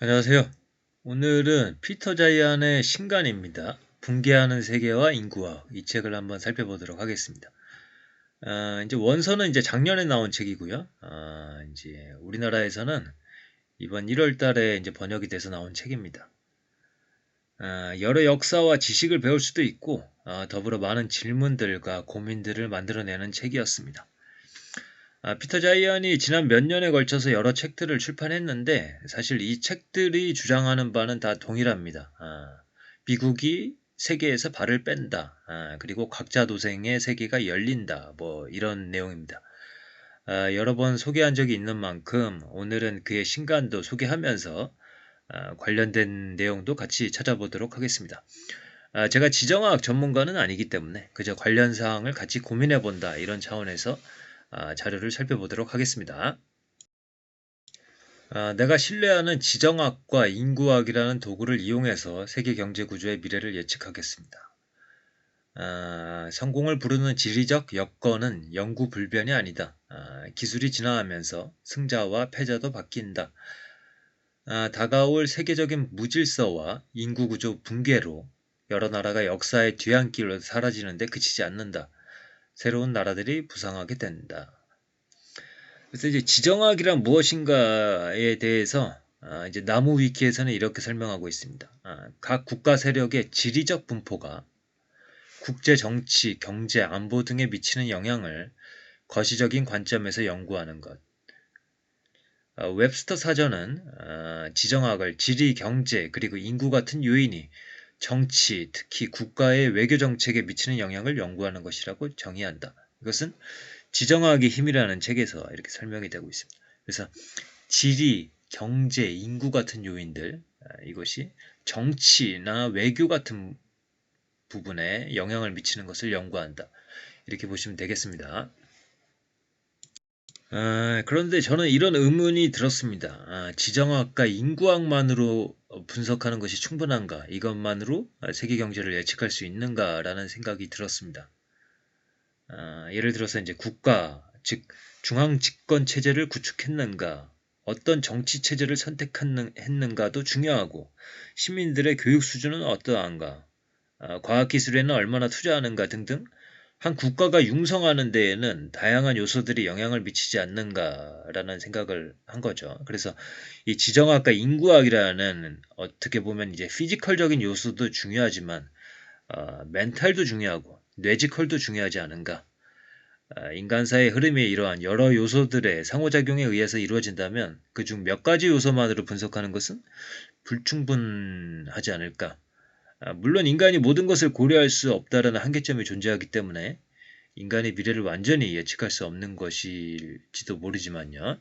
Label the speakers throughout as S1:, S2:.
S1: 안녕하세요. 오늘은 피터 자이안의 신간입니다. 붕괴하는 세계와 인구학 이 책을 한번 살펴보도록 하겠습니다. 아, 이제 원서는 이제 작년에 나온 책이고요. 아, 이제 우리나라에서는 이번 1월 달에 이제 번역이 돼서 나온 책입니다. 아, 여러 역사와 지식을 배울 수도 있고 아, 더불어 많은 질문들과 고민들을 만들어내는 책이었습니다. 아, 피터 자이언이 지난 몇 년에 걸쳐서 여러 책들을 출판했는데 사실 이 책들이 주장하는 바는 다 동일합니다. 아, 미국이 세계에서 발을 뺀다. 아, 그리고 각자 도생의 세계가 열린다. 뭐 이런 내용입니다. 아, 여러 번 소개한 적이 있는 만큼 오늘은 그의 신간도 소개하면서 아, 관련된 내용도 같이 찾아보도록 하겠습니다. 아, 제가 지정학 전문가는 아니기 때문에 그저 관련 사항을 같이 고민해 본다 이런 차원에서 아, 자료를 살펴보도록 하겠습니다. 아, 내가 신뢰하는 지정학과 인구학이라는 도구를 이용해서 세계 경제 구조의 미래를 예측하겠습니다. 아, 성공을 부르는 지리적 여건은 영구 불변이 아니다. 기술이 진화하면서 승자와 패자도 바뀐다. 다가올 세계적인 무질서와 인구 구조 붕괴로 여러 나라가 역사의 뒤안길로 사라지는데 그치지 않는다. 새로운 나라들이 부상하게 된다. 그래서 이제 지정학이란 무엇인가에 대해서 아, 이제 나무 위키에서는 이렇게 설명하고 있습니다. 아, 각 국가 세력의 지리적 분포가 국제 정치, 경제, 안보 등에 미치는 영향을 거시적인 관점에서 연구하는 것. 아, 웹스터 사전은 지정학을 지리, 경제, 그리고 인구 같은 요인이 정치, 특히 국가의 외교 정책에 미치는 영향을 연구하는 것이라고 정의한다. 이것은 지정학의 힘이라는 책에서 이렇게 설명이 되고 있습니다. 그래서 지리, 경제, 인구 같은 요인들, 아, 이것이 정치나 외교 같은 부분에 영향을 미치는 것을 연구한다. 이렇게 보시면 되겠습니다. 아, 그런데 저는 이런 의문이 들었습니다. 아, 지정학과 인구학만으로 분석하는 것이 충분한가? 이것만으로 세계 경제를 예측할 수 있는가라는 생각이 들었습니다. 아, 예를 들어서 이제 국가, 즉 중앙 집권 체제를 구축했는가, 어떤 정치 체제를 선택했는가도 중요하고 시민들의 교육 수준은 어떠한가, 아, 과학기술에는 얼마나 투자하는가 등등 한 국가가 융성하는 데에는 다양한 요소들이 영향을 미치지 않는가라는 생각을 한 거죠. 그래서 이 지정학과 인구학이라는 어떻게 보면 이제 피지컬적인 요소도 중요하지만 어, 멘탈도 중요하고 뇌지컬도 중요하지 않은가. 어, 인간사의 흐름이 이러한 여러 요소들의 상호작용에 의해서 이루어진다면 그중 몇 가지 요소만으로 분석하는 것은 불충분하지 않을까. 아, 물론 인간이 모든 것을 고려할 수 없다라는 한계점이 존재하기 때문에 인간의 미래를 완전히 예측할 수 없는 것일지도 모르지만요.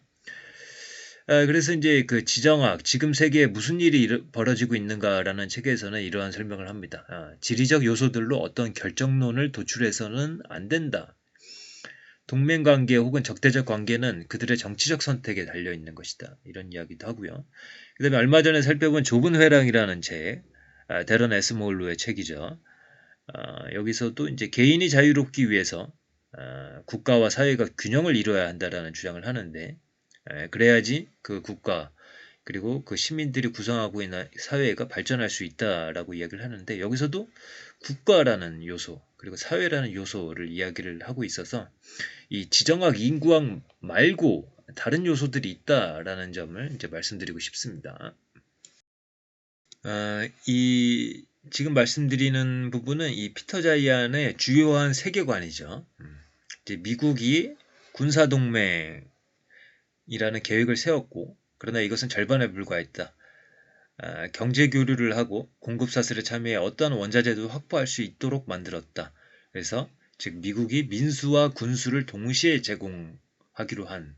S1: 아, 그래서 이제 그 지정학, 지금 세계에 무슨 일이 벌어지고 있는가라는 책에서는 이러한 설명을 합니다. 아, 지리적 요소들로 어떤 결정론을 도출해서는 안 된다. 동맹 관계 혹은 적대적 관계는 그들의 정치적 선택에 달려 있는 것이다. 이런 이야기도 하고요. 그 다음에 얼마 전에 살펴본 좁은 회랑이라는 책, 아, 데런 에스몰루의 책이죠. 아, 여기서도 이제 개인이 자유롭기 위해서 아, 국가와 사회가 균형을 이뤄야 한다라는 주장을 하는데 그래야지 그 국가 그리고 그 시민들이 구성하고 있는 사회가 발전할 수 있다라고 이야기를 하는데 여기서도 국가라는 요소 그리고 사회라는 요소를 이야기를 하고 있어서 이 지정학 인구학 말고 다른 요소들이 있다라는 점을 이제 말씀드리고 싶습니다. 어, 이 지금 말씀드리는 부분은 이 피터 자이안의 주요한 세계관이죠. 음, 이제 미국이 군사 동맹이라는 계획을 세웠고, 그러나 이것은 절반에 불과했다. 아, 경제 교류를 하고 공급 사슬에 참여해 어떠한 원자재도 확보할 수 있도록 만들었다. 그래서 즉 미국이 민수와 군수를 동시에 제공하기로 한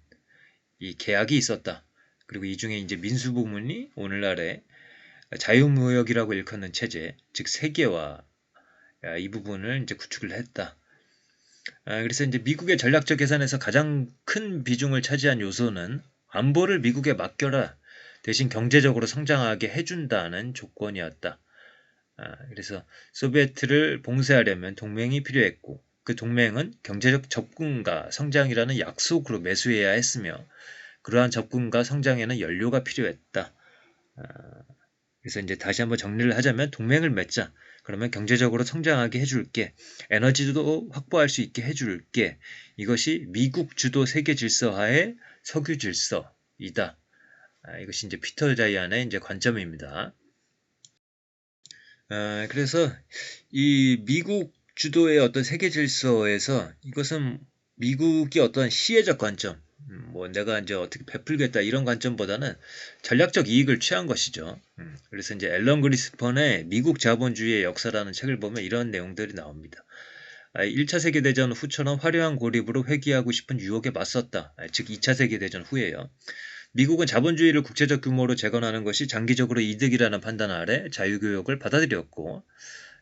S1: 이 계약이 있었다. 그리고 이 중에 이제 민수 부문이 오늘날의 자유무역이라고 일컫는 체제, 즉 세계화 이 부분을 이제 구축을 했다. 아, 그래서 이제 미국의 전략적 계산에서 가장 큰 비중을 차지한 요소는 안보를 미국에 맡겨라. 대신 경제적으로 성장하게 해준다는 조건이었다. 아, 그래서 소비에트를 봉쇄하려면 동맹이 필요했고 그 동맹은 경제적 접근과 성장이라는 약속으로 매수해야 했으며 그러한 접근과 성장에는 연료가 필요했다. 아, 그래서 이제 다시 한번 정리를 하자면 동맹을 맺자. 그러면 경제적으로 성장하게 해줄게. 에너지도 확보할 수 있게 해줄게. 이것이 미국 주도 세계 질서하의 석유 질서이다. 아, 이것이 이제 피터 자이안의 이제 관점입니다. 아, 그래서 이 미국 주도의 어떤 세계 질서에서 이것은 미국이 어떤 시혜적 관점, 음, 뭐 내가 이제 어떻게 베풀겠다 이런 관점보다는 전략적 이익을 취한 것이죠. 음, 그래서 이제 앨런 그리스펀의 미국 자본주의의 역사라는 책을 보면 이런 내용들이 나옵니다. 1차 아, 세계대전 후처럼 화려한 고립으로 회귀하고 싶은 유혹에 맞섰다. 아, 즉 2차 세계대전 후에요. 미국은 자본주의를 국제적 규모로 재건하는 것이 장기적으로 이득이라는 판단 아래 자유교역을 받아들였고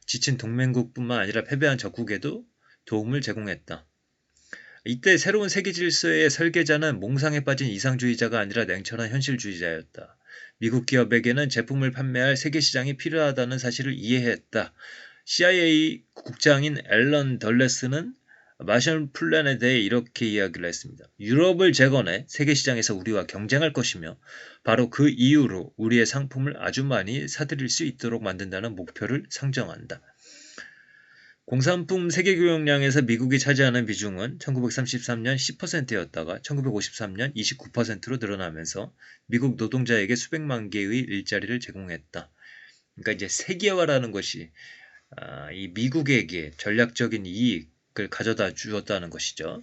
S1: 지친 동맹국뿐만 아니라 패배한 적국에도 도움을 제공했다. 이때 새로운 세계 질서의 설계자는 몽상에 빠진 이상주의자가 아니라 냉철한 현실주의자였다. 미국 기업에게는 제품을 판매할 세계 시장이 필요하다는 사실을 이해했다. CIA 국장인 앨런 덜레스는 마션 플랜에 대해 이렇게 이야기를 했습니다. 유럽을 재건해 세계 시장에서 우리와 경쟁할 것이며 바로 그 이유로 우리의 상품을 아주 많이 사들일 수 있도록 만든다는 목표를 상정한다. 공산품 세계 교역량에서 미국이 차지하는 비중은 1933년 10%였다가 1953년 29%로 늘어나면서 미국 노동자에게 수백만 개의 일자리를 제공했다. 그러니까 이제 세계화라는 것이 아, 이 미국에게 전략적인 이익을 가져다 주었다는 것이죠.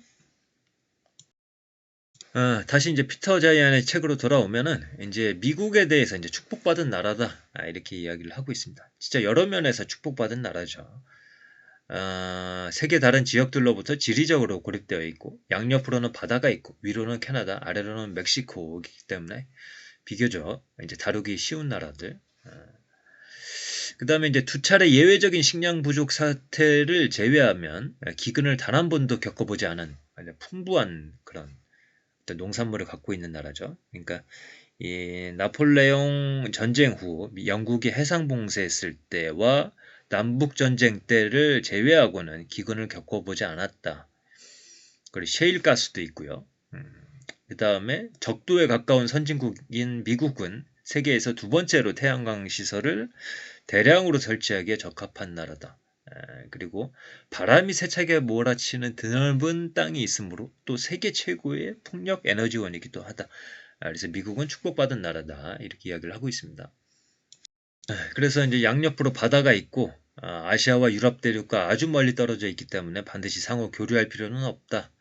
S1: 아, 다시 이제 피터 자이안의 책으로 돌아오면은 이제 미국에 대해서 이제 축복받은 나라다 아, 이렇게 이야기를 하고 있습니다. 진짜 여러 면에서 축복받은 나라죠. 어, 세계 다른 지역들로부터 지리적으로 고립되어 있고 양옆으로는 바다가 있고 위로는 캐나다, 아래로는 멕시코이기 때문에 비교적 이제 다루기 쉬운 나라들. 어. 그 다음에 이제 두 차례 예외적인 식량 부족 사태를 제외하면 기근을 단 한 번도 겪어보지 않은 풍부한 그런 농산물을 갖고 있는 나라죠. 그러니까 이 나폴레옹 전쟁 후 영국이 해상 봉쇄했을 때와 남북전쟁 때를 제외하고는 기근을 겪어보지 않았다. 그리고 셰일가스도 있고요. 음, 그 다음에 적도에 가까운 선진국인 미국은 세계에서 두 번째로 태양광 시설을 대량으로 설치하기에 적합한 나라다. 그리고 바람이 세차게 몰아치는 드넓은 땅이 있으므로 또 세계 최고의 풍력 에너지원이기도 하다. 아, 그래서 미국은 축복받은 나라다. 이렇게 이야기를 하고 있습니다. 그래서 이제 양옆으로 바다가 있고 아, 아시아와 유럽 대륙과 아주 멀리 떨어져 있기 때문에 반드시 상호 교류할 필요는 없다.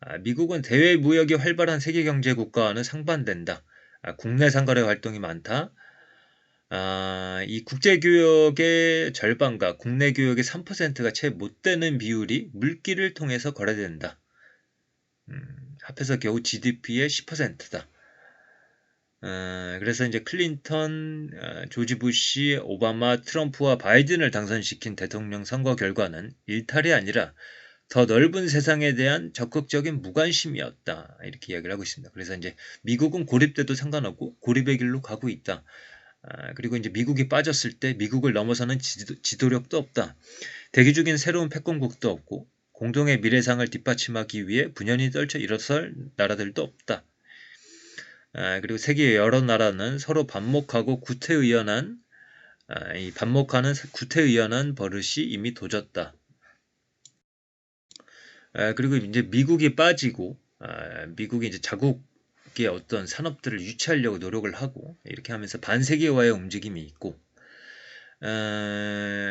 S1: 아, 미국은 대외 무역이 활발한 세계 경제 국가와는 상반된다. 아, 국내 상거래 활동이 많다. 이 국제 교역의 절반과 국내 교역의 3%가 채 못 되는 비율이 물길을 통해서 거래된다. 음, 합해서 겨우 GDP의 10%다. 어, 그래서 이제 클린턴, 어, 조지 부시, 오바마, 트럼프와 바이든을 당선시킨 대통령 선거 결과는 일탈이 아니라 더 넓은 세상에 대한 적극적인 무관심이었다. 이렇게 이야기를 하고 있습니다. 그래서 이제 미국은 고립돼도 상관없고 고립의 길로 가고 있다. 아, 그리고 이제 미국이 빠졌을 때 미국을 넘어서는 지도, 력도 없다. 대기 중인 새로운 패권국도 없고 공동의 미래상을 뒷받침하기 위해 분연히 떨쳐 일어설 나라들도 없다. 아, 그리고 세계 여러 나라는 서로 반목하고 구태의연한 아, 이 반목하는 구태의연한 버릇이 이미 도졌다. 아, 그리고 이제 미국이 빠지고 미국이 이제 자국의 어떤 산업들을 유치하려고 노력을 하고 이렇게 하면서 반세계화의 움직임이 있고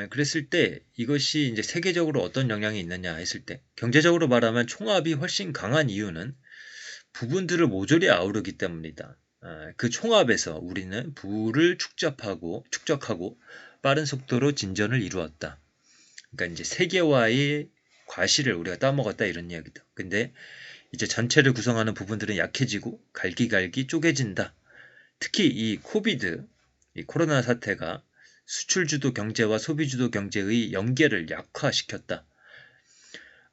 S1: 그랬을 때 이것이 이제 세계적으로 어떤 영향이 있느냐 했을 때 경제적으로 말하면 총합이 훨씬 강한 이유는 부분들을 모조리 아우르기 때문이다. 아, 그 총합에서 우리는 부를 축적하고 축적하고 빠른 속도로 진전을 이루었다. 그러니까 이제 세계화의 과실을 우리가 따먹었다 이런 이야기다. 근데 이제 전체를 구성하는 부분들은 약해지고 갈기갈기 쪼개진다. 특히 이 코비드, 이 코로나 사태가 수출주도 경제와 소비주도 경제의 연계를 약화시켰다.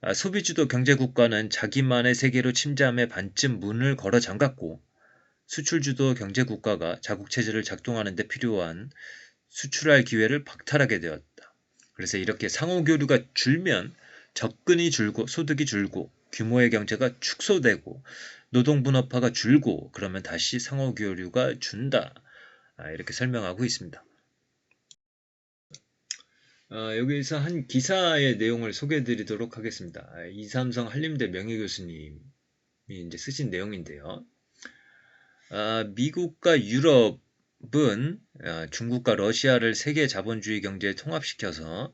S1: 아, 소비주도 경제국가는 자기만의 세계로 침잠해 반쯤 문을 걸어 잠갔고 수출주도 경제국가가 자국체제를 작동하는 데 필요한 수출할 기회를 박탈하게 되었다. 그래서 이렇게 상호교류가 줄면 접근이 줄고 소득이 줄고 규모의 경제가 축소되고 노동분업화가 줄고 그러면 다시 상호교류가 준다. 아, 이렇게 설명하고 있습니다. 어, 여기서 한 기사의 내용을 소개해 드리도록 하겠습니다. 아, 이삼성 한림대 명예교수님이 이제 쓰신 내용인데요. 아, 미국과 유럽은 아, 중국과 러시아를 세계 자본주의 경제에 통합시켜서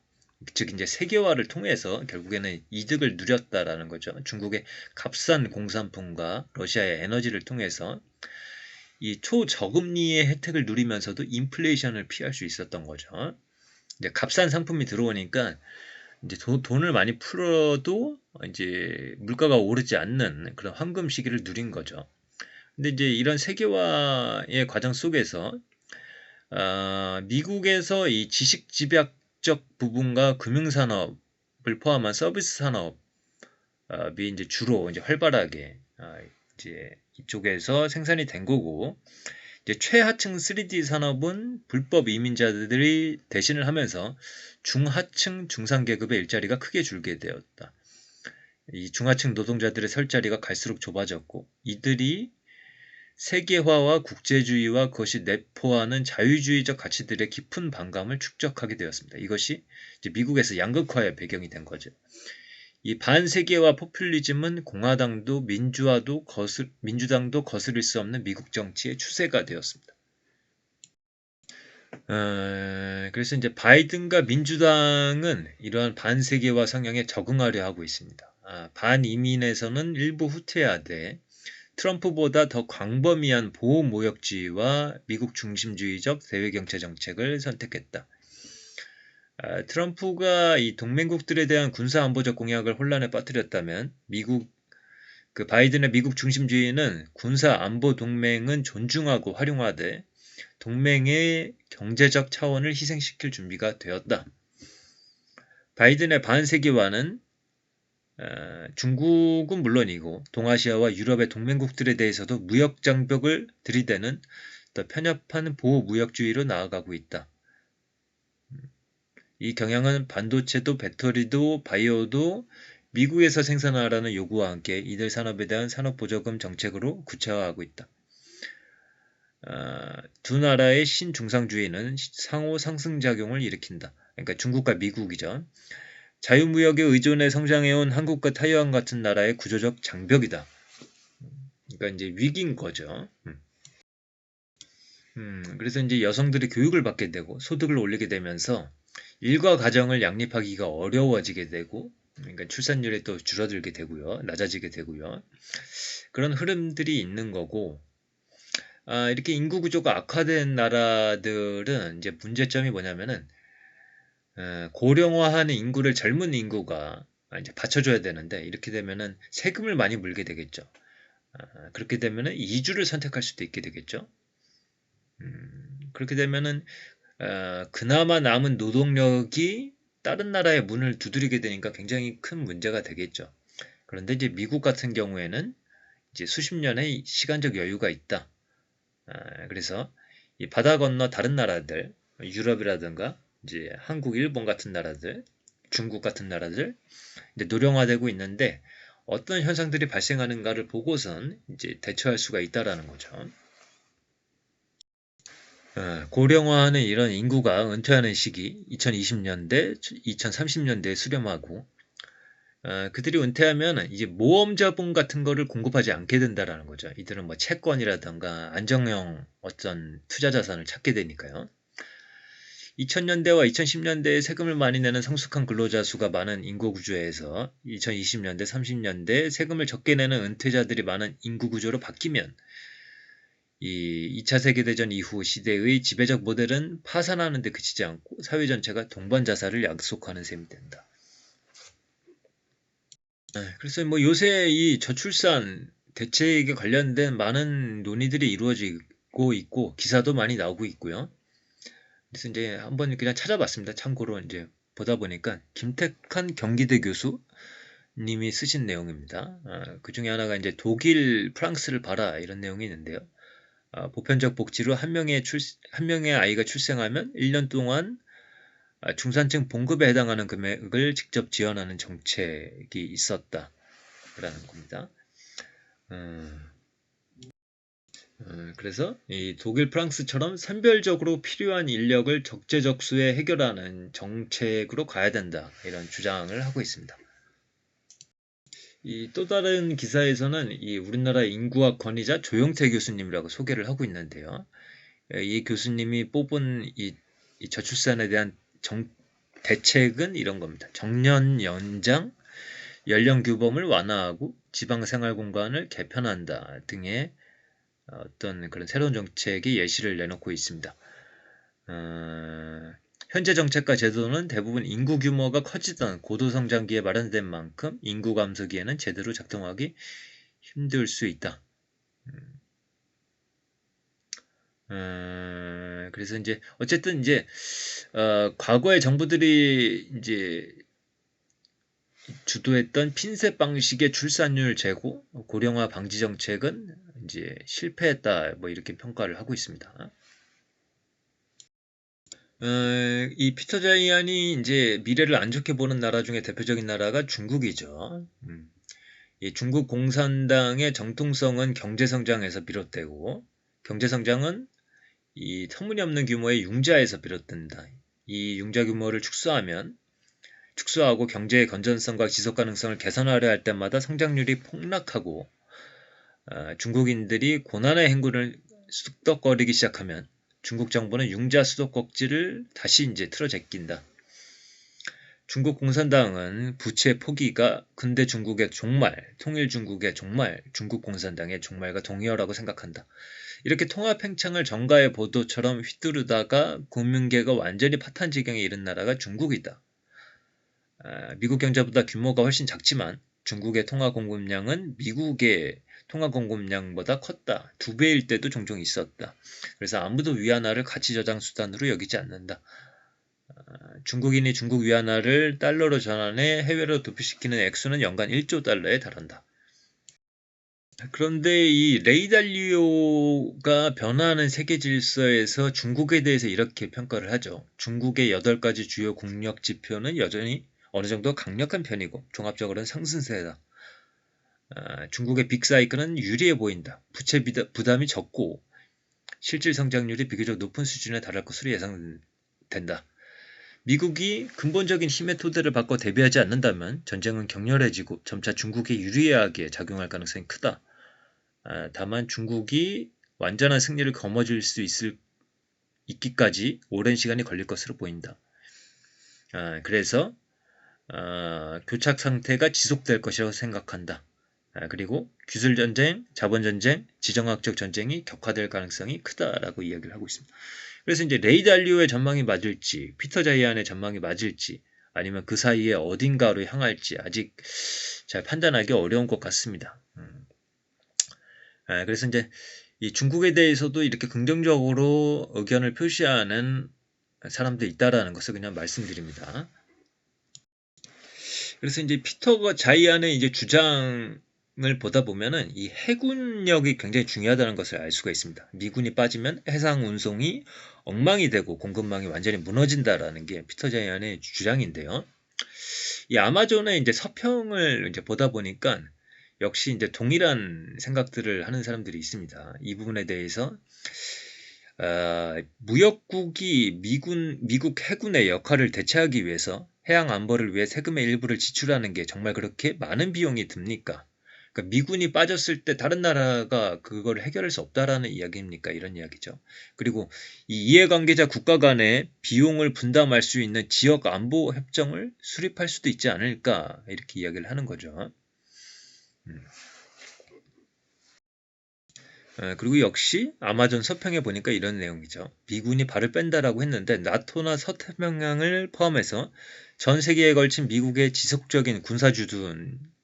S1: 즉 이제 세계화를 통해서 결국에는 이득을 누렸다라는 거죠. 중국의 값싼 공산품과 러시아의 에너지를 통해서 이 초저금리의 혜택을 누리면서도 인플레이션을 피할 수 있었던 거죠. 이제 값싼 상품이 들어오니까 이제 도, 돈을 많이 풀어도 이제 물가가 오르지 않는 그런 황금 시기를 누린 거죠. 근데 이제 이런 세계화의 과정 속에서 아, 미국에서 이 지식 집약적 부분과 금융 산업을 포함한 서비스 산업이 이제 주로 이제 활발하게 아, 이제 이쪽에서 생산이 된 거고 최하층 3D 산업은 불법 이민자들이 대신을 하면서 중하층 중산계급의 일자리가 크게 줄게 되었다. 이 중하층 노동자들의 설 자리가 갈수록 좁아졌고 이들이 세계화와 국제주의와 그것이 내포하는 자유주의적 가치들의 깊은 반감을 축적하게 되었습니다. 이것이 미국에서 양극화의 배경이 된 거죠. 이 반세계화 포퓰리즘은 공화당도 민주화도 거슬, 민주당도 거스를 수 없는 미국 정치의 추세가 되었습니다. 어, 그래서 이제 바이든과 민주당은 이러한 반세계화 성향에 적응하려 하고 있습니다. 아, 반이민에서는 일부 후퇴하되 트럼프보다 더 광범위한 보호무역주의와 미국 중심주의적 대외경제 정책을 선택했다. 아, 트럼프가 이 동맹국들에 대한 군사 안보적 공약을 혼란에 빠뜨렸다면 미국 그 바이든의 미국 중심주의는 군사 안보 동맹은 존중하고 활용하되 동맹의 경제적 차원을 희생시킬 준비가 되었다. 바이든의 반세계화는 아, 중국은 물론이고 동아시아와 유럽의 동맹국들에 대해서도 무역 장벽을 들이대는 더 편협한 보호 무역주의로 나아가고 있다. 이 경향은 반도체도 배터리도 바이오도 미국에서 생산하라는 요구와 함께 이들 산업에 대한 산업보조금 정책으로 구체화하고 있다. 아, 두 나라의 신중상주의는 상호 상승작용을 일으킨다. 그러니까 중국과 미국이죠. 자유무역에 의존해 성장해온 한국과 타이완 같은 나라의 구조적 장벽이다. 그러니까 이제 위기인 거죠. 음. 음, 그래서 이제 여성들이 교육을 받게 되고 소득을 올리게 되면서 일과 가정을 양립하기가 어려워지게 되고 그러니까 출산율이 또 줄어들게 되고요. 낮아지게 되고요. 그런 흐름들이 있는 거고 아, 이렇게 인구 구조가 악화된 나라들은 이제 문제점이 뭐냐면은 어, 고령화하는 인구를 젊은 인구가 이제 받쳐줘야 되는데 이렇게 되면은 세금을 많이 물게 되겠죠. 아, 그렇게 되면은 이주를 선택할 수도 있게 되겠죠. 음, 그렇게 되면은 어, 그나마 남은 노동력이 다른 나라의 문을 두드리게 되니까 굉장히 큰 문제가 되겠죠. 그런데 이제 미국 같은 경우에는 이제 수십 년의 시간적 여유가 있다. 아, 그래서 이 바다 건너 다른 나라들, 유럽이라든가 이제 한국, 일본 같은 나라들, 중국 같은 나라들 이제 노령화되고 있는데 어떤 현상들이 발생하는가를 보고선 이제 대처할 수가 있다라는 거죠. 어, 고령화하는 이런 인구가 은퇴하는 시기 2020년대, 2030년대에 수렴하고 어, 그들이 은퇴하면 이제 모험 자본 같은 거를 공급하지 않게 된다라는 거죠. 이들은 뭐 채권이라든가 안정형 어떤 투자 자산을 찾게 되니까요. 2000년대와 2010년대에 세금을 많이 내는 성숙한 근로자 수가 많은 인구 구조에서 2020년대, 30년대 세금을 적게 내는 은퇴자들이 많은 인구 구조로 바뀌면 이 2차 세계대전 이후 시대의 지배적 모델은 파산하는 데 그치지 않고 사회 전체가 동반 자살을 약속하는 셈이 된다. 네, 그래서 뭐 요새 이 저출산 대책에 관련된 많은 논의들이 이루어지고 있고 기사도 많이 나오고 있고요. 그래서 이제 한번 그냥 찾아봤습니다. 참고로 이제 보다 보니까 김택한 경기대 교수 님이 쓰신 내용입니다. 아, 그 중에 하나가 이제 독일, 프랑스를 봐라 이런 내용이 있는데요. 아, 보편적 복지로 한 명의, 출, 한 명의 아이가 출생하면 1년 동안 아, 중산층 봉급에 해당하는 금액을 직접 지원하는 정책이 있었다. 라는 겁니다. 음, 어, 그래서 이 독일, 프랑스처럼 선별적으로 필요한 인력을 적재적소에 해결하는 정책으로 가야 된다. 이런 주장을 하고 있습니다. 이 또 다른 기사에서는 이 우리나라 인구학 권위자 조영태 교수님이라고 소개를 하고 있는데요. 이 교수님이 뽑은 이, 이 저출산에 대한 정, 대책은 이런 겁니다. 정년 연장, 연령 규범을 완화하고 지방 생활 공간을 개편한다 등의 어떤 그런 새로운 정책의 예시를 내놓고 있습니다. 어, 현재 정책과 제도는 대부분 인구 규모가 커지던 고도성장기에 마련된 만큼 인구 감소기에는 제대로 작동하기 힘들 수 있다. 음. 어, 그래서 이제 어쨌든 이제 어, 과거의 정부들이 이제 주도했던 핀셋 방식의 출산율 제고, 고령화 방지 정책은 이제 실패했다, 뭐 이렇게 평가를 하고 있습니다. 어, 이 피터 자이안이 이제 미래를 안 좋게 보는 나라 중에 대표적인 나라가 중국이죠. 음. 이 중국 공산당의 정통성은 경제 성장에서 비롯되고 경제 성장은 이 터무니없는 규모의 융자에서 비롯된다. 이 융자 규모를 축소하면 축소하고 경제의 건전성과 지속 가능성을 개선하려 할 때마다 성장률이 폭락하고 어, 중국인들이 고난의 행군을 쑥덕거리기 시작하면 중국 정부는 융자 수도꼭지를 다시 이제 틀어 제낀다. 중국 공산당은 부채 포기가 근대 중국의 종말, 통일 중국의 종말, 중국 공산당의 종말과 동의어라고 생각한다. 이렇게 통합 팽창을 정가의 보도처럼 휘두르다가 국민계가 완전히 파탄 지경에 이른 나라가 중국이다. 아, 미국 경제보다 규모가 훨씬 작지만 중국의 통화 공급량은 미국의 통화 공급량보다 컸다. 두 배일 때도 종종 있었다. 그래서 아무도 위안화를 가치 저장 수단으로 여기지 않는다. 아, 중국인이 중국 위안화를 달러로 전환해 해외로 도피시키는 액수는 연간 1조 달러에 달한다. 그런데 이 레이달리오가 변화하는 세계 질서에서 중국에 대해서 이렇게 평가를 하죠. 중국의 8가지 주요 국력 지표는 여전히 어느 정도 강력한 편이고 종합적으로는 상승세다. 아, 중국의 빅사이클은 유리해 보인다. 부채 부담이 적고 실질 성장률이 비교적 높은 수준에 달할 것으로 예상된다. 미국이 근본적인 힘의 토대를 바꿔 대비하지 않는다면 전쟁은 격렬해지고 점차 중국에 유리하게 작용할 가능성이 크다. 아, 다만 중국이 완전한 승리를 거머쥘 수 있을 있기까지 오랜 시간이 걸릴 것으로 보인다. 아, 그래서 어, 교착 상태가 지속될 것이라고 생각한다. 아, 그리고 기술 전쟁, 자본 전쟁, 지정학적 전쟁이 격화될 가능성이 크다라고 이야기를 하고 있습니다. 그래서 이제 레이달리오의 전망이 맞을지, 피터 자이안의 전망이 맞을지, 아니면 그 사이에 어딘가로 향할지 아직 잘 판단하기 어려운 것 같습니다. 음. 아, 그래서 이제 이 중국에 대해서도 이렇게 긍정적으로 의견을 표시하는 사람도 있다라는 것을 그냥 말씀드립니다. 그래서 이제 피터가 자이안의 이제 주장 을 보다 보면은 이 해군력이 굉장히 중요하다는 것을 알 수가 있습니다. 미군이 빠지면 해상 운송이 엉망이 되고 공급망이 완전히 무너진다라는 게 피터 자이안의 주장인데요. 이 아마존의 이제 서평을 이제 보다 보니까 역시 이제 동일한 생각들을 하는 사람들이 있습니다. 이 부분에 대해서 어, 무역국이 미군 미국 해군의 역할을 대체하기 위해서 해양 안보를 위해 세금의 일부를 지출하는 게 정말 그렇게 많은 비용이 듭니까? 그러니까 미군이 빠졌을 때 다른 나라가 그걸 해결할 수 없다라는 이야기입니까? 이런 이야기죠. 그리고 이 이해관계자 국가 간의 비용을 분담할 수 있는 지역 안보 협정을 수립할 수도 있지 않을까 이렇게 이야기를 하는 거죠. 음. 어, 그리고 역시 아마존 서평에 보니까 이런 내용이죠. 미군이 발을 뺀다라고 했는데 나토나 서태평양을 포함해서 전 세계에 걸친 미국의 지속적인 군사 주둔에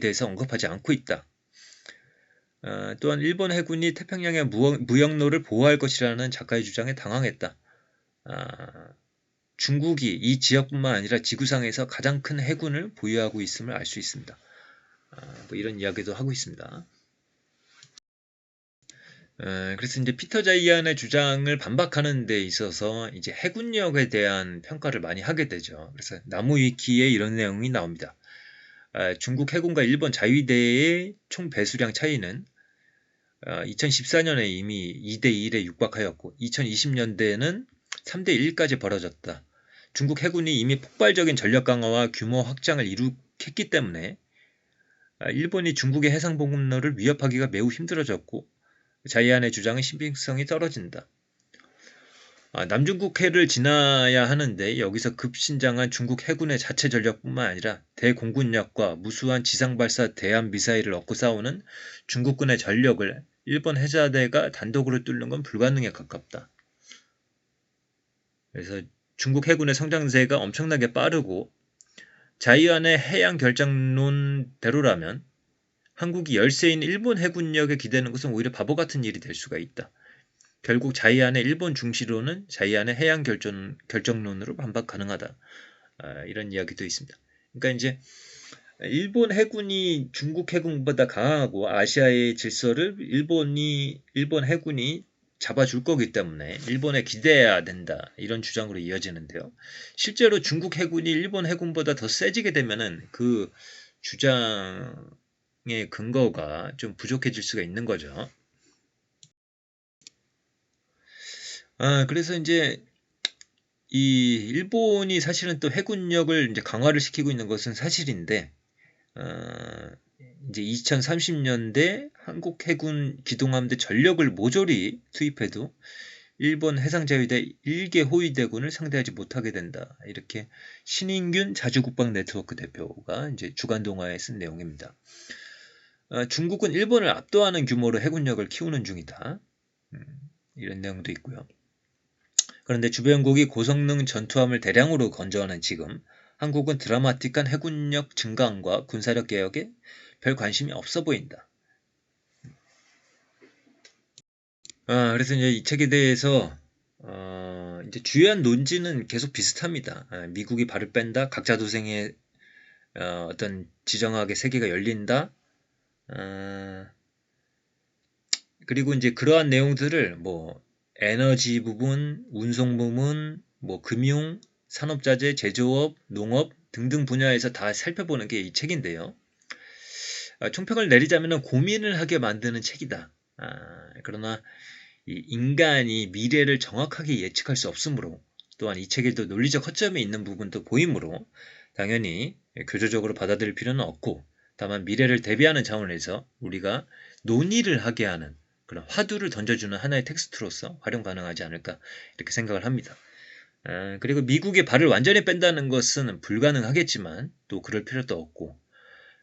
S1: 대해서 언급하지 않고 있다. 어, 또한 일본 해군이 태평양의 무역 로를 보호할 것이라는 작가의 주장에 당황했다. 아, 중국이 이 지역뿐만 아니라 지구상에서 가장 큰 해군을 보유하고 있음을 알 수 있습니다. 아, 뭐 이런 이야기도 하고 있습니다. 어, 그래서 이제 피터 자이안의 주장을 반박하는 데 있어서 이제 해군력에 대한 평가를 많이 하게 되죠. 그래서 나무 위키에 이런 내용이 나옵니다. 어, 중국 해군과 일본 자위대의 총 배수량 차이는 2014년에 이미 2대 1에 육박하였고 2020년대에는 3대 1까지 벌어졌다. 중국 해군이 이미 폭발적인 전력 강화와 규모 확장을 이룩했기 때문에 아, 일본이 중국의 해상 공급로를 위협하기가 매우 힘들어졌고 자이안의 주장은 신빙성이 떨어진다. 아, 남중국해를 지나야 하는데 여기서 급신장한 중국 해군의 자체 전력뿐만 아니라 대공군력과 무수한 지상발사 대함 미사일을 얻고 싸우는 중국군의 전력을 일본 해자대가 단독으로 뚫는 건 불가능에 가깝다. 그래서 중국 해군의 성장세가 엄청나게 빠르고 자이안의 해양 결정론대로라면 한국이 열세인 일본 해군력에 기대는 것은 오히려 바보 같은 일이 될 수가 있다. 결국 자이안의 일본 중시로는 자이안의 해양 결정, 결정론으로 반박 가능하다. 아, 이런 이야기도 있습니다. 그러니까 이제 일본 해군이 중국 해군보다 강하고 아시아의 질서를 일본이 일본 해군이 잡아줄 거기 때문에 일본에 기대해야 된다 이런 주장으로 이어지는데요. 실제로 중국 해군이 일본 해군보다 더 세지게 되면은 그 주장의 근거가 좀 부족해질 수가 있는 거죠. 아 그래서 이제 이 일본이 사실은 또 해군력을 이제 강화를 시키고 있는 것은 사실인데 어, 이제 2030년대 한국 해군 기동함대 전력을 모조리 투입해도 일본 해상자위대 1개 호위대군을 상대하지 못하게 된다. 이렇게 신인균 자주국방 네트워크 대표가 이제 주간 동화에 쓴 내용입니다. 어, 중국은 일본을 압도하는 규모로 해군력을 키우는 중이다. 음, 이런 내용도 있고요. 그런데 주변국이 고성능 전투함을 대량으로 건조하는 지금 한국은 드라마틱한 해군력 증강과 군사력 개혁에 별 관심이 없어 보인다. 아, 그래서 이제 이 책에 대해서 어, 이제 주요한 논지는 계속 비슷합니다. 아, 미국이 발을 뺀다, 각자 도생의 어, 떤 지정학의 세계가 열린다. 아, 그리고 이제 그러한 내용들을 뭐 에너지 부분, 운송 부분, 뭐 금융, 산업자재, 제조업, 농업 등등 분야에서 다 살펴보는 게 이 책인데요. 아, 총평을 내리자면 고민을 하게 만드는 책이다. 아, 그러나 인간이 미래를 정확하게 예측할 수 없으므로 또한 이 책에도 논리적 허점이 있는 부분도 보이므로 당연히 교조적으로 받아들일 필요는 없고 다만 미래를 대비하는 차원에서 우리가 논의를 하게 하는 그런 화두를 던져주는 하나의 텍스트로서 활용 가능하지 않을까 이렇게 생각을 합니다. 아, 그리고 미국의 발을 완전히 뺀다는 것은 불가능하겠지만 또 그럴 필요도 없고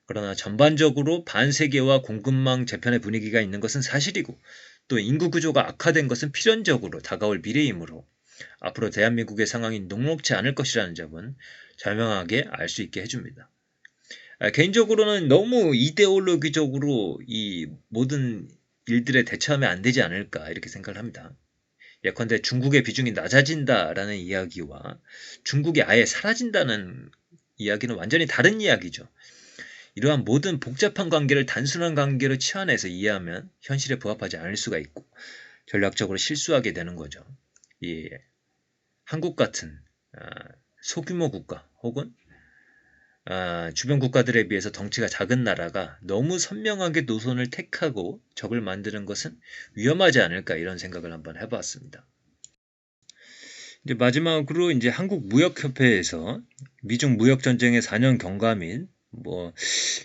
S1: 그러나 전반적으로 반세계와 공급망 재편의 분위기가 있는 것은 사실이고 또 인구 구조가 악화된 것은 필연적으로 다가올 미래이므로 앞으로 대한민국의 상황이 녹록지 않을 것이라는 점은 자명하게 알 수 있게 해줍니다. 아, 개인적으로는 너무 이데올로기적으로 이 모든 일들에 대처하면 안 되지 않을까 이렇게 생각을 합니다. 예컨대 중국의 비중이 낮아진다라는 이야기와 중국이 아예 사라진다는 이야기는 완전히 다른 이야기죠. 이러한 모든 복잡한 관계를 단순한 관계로 치환해서 이해하면 현실에 부합하지 않을 수가 있고 전략적으로 실수하게 되는 거죠. 이 한국 같은 아, 소규모 국가 혹은 아, 주변 국가들에 비해서 덩치가 작은 나라가 너무 선명하게 노선을 택하고 적을 만드는 것은 위험하지 않을까 이런 생각을 한번 해봤습니다. 이제 마지막으로 이제 한국 무역협회에서 미중 무역 전쟁의 4년 경과 및 뭐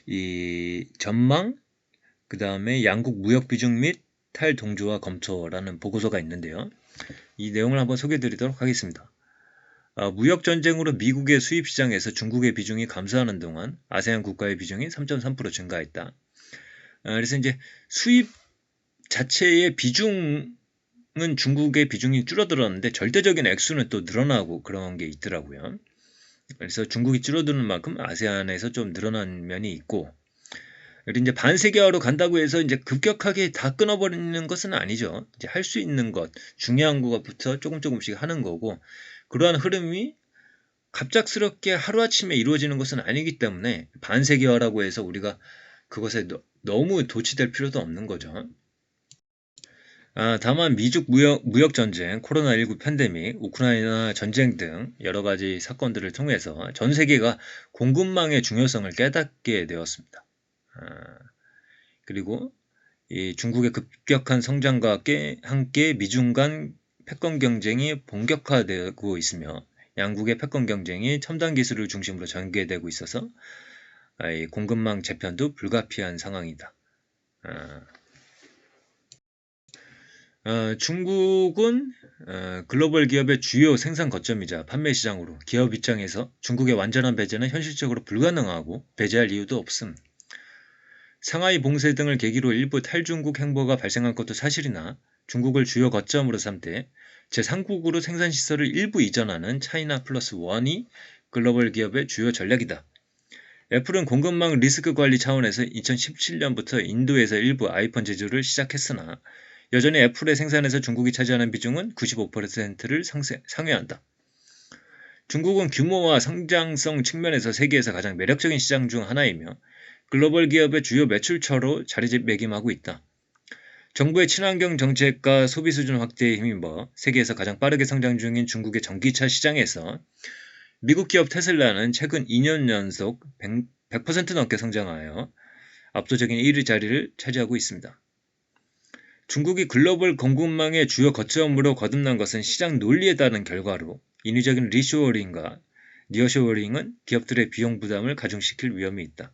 S1: 이 전망 그 다음에 양국 무역 비중 및 탈동조화 검토라는 보고서가 있는데요. 이 내용을 한번 소개해드리도록 하겠습니다. 아, 무역 전쟁으로 미국의 수입 시장에서 중국의 비중이 감소하는 동안 아세안 국가의 비중이 3.3% 증가했다. 아, 그래서 이제 수입 자체의 비중은 중국의 비중이 줄어들었는데 절대적인 액수는 또 늘어나고 그런 게 있더라고요. 그래서 중국이 줄어드는 만큼 아세안에서 좀 늘어난 면이 있고 이제 반세계화로 간다고 해서 이제 급격하게 다 끊어버리는 것은 아니죠. 이제 할 수 있는 것, 중요한 것부터 조금 조금씩 하는 거고 그러한 흐름이 갑작스럽게 하루아침에 이루어지는 것은 아니기 때문에 반세계화라고 해서 우리가 그것에 너 무 도취될 필요도 없는 거죠. 아, 다만 미중 무역, 무역 전쟁, 코로나19 팬데믹, 우크라이나 전쟁 등 여러 가지 사건들을 통해서 전 세계가 공급망의 중요성을 깨닫게 되었습니다. 아, 그리고 이 중국의 급격한 성장과 함께, 미중 간 패권 경쟁이 본격화되고 있으며 양국의 패권 경쟁이 첨단 기술을 중심으로 전개되고 있어서 아, 이 공급망 재편도 불가피한 상황이다. 아, 어, 중국은 어, 글로벌 기업의 주요 생산 거점이자 판매 시장으로 기업 입장에서 중국의 완전한 배제는 현실적으로 불가능하고 배제할 이유도 없음. 상하이 봉쇄 등을 계기로 일부 탈중국 행보가 발생한 것도 사실이나 중국을 주요 거점으로 삼되 제3국으로 생산시설을 일부 이전하는 차이나 플러스 원이 글로벌 기업의 주요 전략이다. 애플은 공급망 리스크 관리 차원에서 2017년부터 인도에서 일부 아이폰 제조를 시작했으나 여전히 애플의 생산에서 중국이 차지하는 비중은 95%를 상세, 상회한다. 중국은 규모와 성장성 측면에서 세계에서 가장 매력적인 시장 중 하나이며 글로벌 기업의 주요 매출처로 자리매김하고 있다. 정부의 친환경 정책과 소비 수준 확대에 힘입어 세계에서 가장 빠르게 성장 중인 중국의 전기차 시장에서 미국 기업 테슬라는 최근 2년 연속 100% 넘게 성장하여 압도적인 1위 자리를 차지하고 있습니다. 중국이 글로벌 공급망의 주요 거점으로 거듭난 것은 시장 논리에 따른 결과로 인위적인 리쇼어링과 니어쇼어링은 기업들의 비용 부담을 가중시킬 위험이 있다.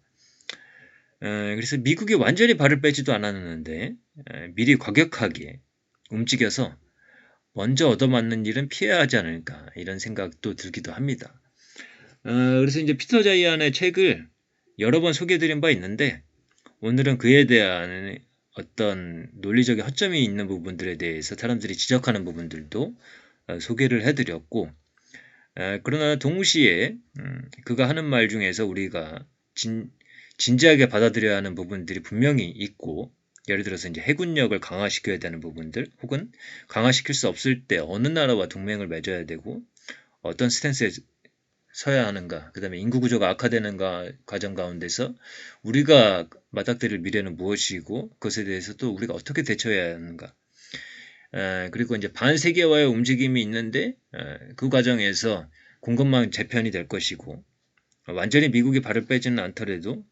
S1: 그래서 미국이 완전히 발을 빼지도 않았는데 미리 과격하게 움직여서 먼저 얻어맞는 일은 피해야 하지 않을까 이런 생각도 들기도 합니다. 그래서 이제 피터 자이안의 책을 여러 번 소개해드린 바 있는데 오늘은 그에 대한 어떤 논리적인 허점이 있는 부분들에 대해서 사람들이 지적하는 부분들도 어, 소개를 해드렸고 그러나 동시에 음, 그가 하는 말 중에서 우리가 진, 진지하게 받아들여야 하는 부분들이 분명히 있고 예를 들어서 이제 해군력을 강화시켜야 되는 부분들 혹은 강화시킬 수 없을 때 어느 나라와 동맹을 맺어야 되고 어떤 스탠스에 서야 하는가, 그 다음에 인구 구조가 악화되는 가, 과정 가운데서 우리가 맞닥뜨릴 미래는 무엇이고 그것에 대해서 또 우리가 어떻게 대처해야 하는가. 에, 그리고 이제 반세계화의 움직임이 있는데 에, 그 과정에서 공급망 재편이 될 것이고 완전히 미국이 발을 빼지는 않더라도 에,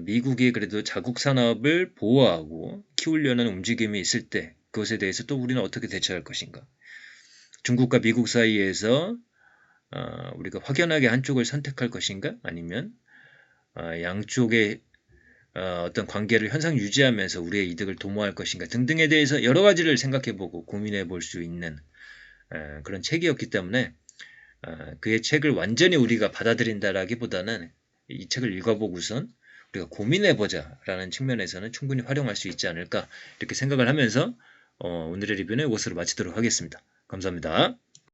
S1: 미국이 그래도 자국 산업을 보호하고 키우려는 움직임이 있을 때 그것에 대해서 또 우리는 어떻게 대처할 것인가. 중국과 미국 사이에서 어, 우리가 확연하게 한쪽을 선택할 것인가 아니면 어, 양쪽의 어, 어떤 관계를 현상 유지하면서 우리의 이득을 도모할 것인가 등등에 대해서 여러 가지를 생각해보고 고민해 볼 수 있는 그런 책이었기 때문에 그의 책을 완전히 우리가 받아들인다라기보다는 이 책을 읽어보고선 우리가 고민해보자 라는 측면에서는 충분히 활용할 수 있지 않을까 이렇게 생각을 하면서 오늘의 리뷰는 이것으로 마치도록 하겠습니다. 감사합니다.